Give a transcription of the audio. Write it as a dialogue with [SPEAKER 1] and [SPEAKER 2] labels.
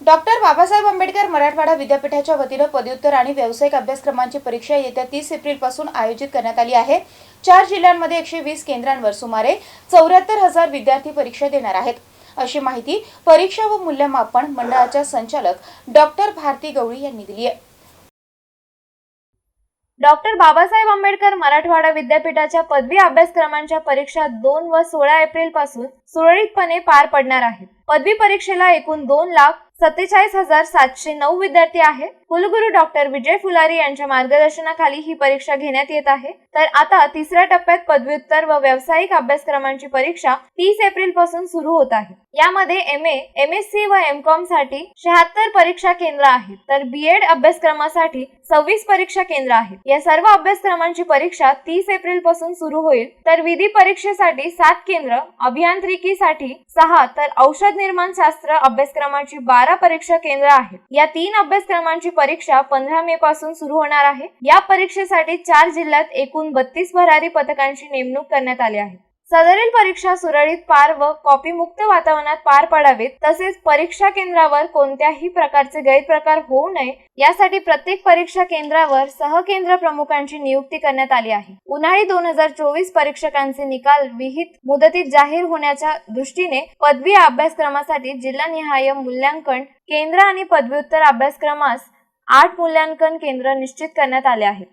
[SPEAKER 1] Doctor Babasaheb Ambedkar Marathwada विद्यापीठाच्या वतीनं पदव्युत्तर आणि व्यावसायिक अभ्यासक्रमांची परीक्षा येत्या तीस एप्रिलपासून आयोजित करण्यात आली आहे. चार जिल्ह्यांमध्ये एकशे वीस केंद्रांवर सुमारे चौऱ्याहत्तर हजार विद्यार्थी परीक्षा देणार आहेत. अशी माहिती परीक्षा व मूल्यमापन मंडळाच्या संचालक डॉक्टर भारती गवळी यांनी दिली आहे.
[SPEAKER 2] डॉक्टर बाबासाहेब आंबेडकर मराठवाडा विद्यापीठाच्या पदवी अभ्यासक्रमांच्या परीक्षा दोन व सोळा एप्रिलपासून सुरळीतपणे पार पडणार आहेत. पदवी परीक्षेला एकूण दोन लाख सत्तेचाळीस हजार सातशे नऊ विद्यार्थी आहेत. कुलगुरू डॉक्टर विजय फुलारी यांच्या मार्गदर्शनाखाली ही परीक्षा घेण्यात येत आहे. तर आता तिसऱ्या टप्प्यात पदव्युत्तर व व्यावसायिक अभ्यासक्रमांची परीक्षा तीस एप्रिलपासून सुरू होत आहे. यामध्ये M A M S C व एम कॉमसाठी शहात्तर परीक्षा केंद्र आहेत. तर बी एड अभ्यासक्रमासाठी सव्वीस परीक्षा केंद्र आहेत. या सर्व अभ्यासक्रमांची परीक्षा तीस एप्रिलपासून सुरू होईल. तर विधी परीक्षेसाठी सात केंद्र अभियांत्रिकीसाठी सहा तर औषध निर्माण शास्त्र अभ्यासक्रमाची बारा परीक्षा केंद्र आहेत. या तीन अभ्यासक्रमांची परीक्षा पंधरा मे पासून सुरू होणार आहे. या परीक्षेसाठी चार जिल्ह्यात एकूण बत्तीस भरारी पथकांची नेमणूक करण्यात आली आहे. सदरील परीक्षा सुरळीत पार व कॉपी मुक्त वातावरणात पार पडावेत तसेच परीक्षा केंद्रावर कोणत्याही प्रकारचे गैरप्रकार होऊ नये यासाठी प्रत्येक परीक्षा केंद्रावर सहकेंद्र प्रमुखांची नियुक्ती करण्यात आली आहे. उन्हाळी दोन हजार चोवीस परीक्षकांचे निकाल विहित मुदतीत जाहीर होण्याच्या दृष्टीने पदवी अभ्यासक्रमासाठी जिल्हानिहाय मूल्यांकन केंद्र आणि पदव्युत्तर अभ्यासक्रमास आठ मूल्यांकन केंद्र निश्चित करण्यात आले आहेत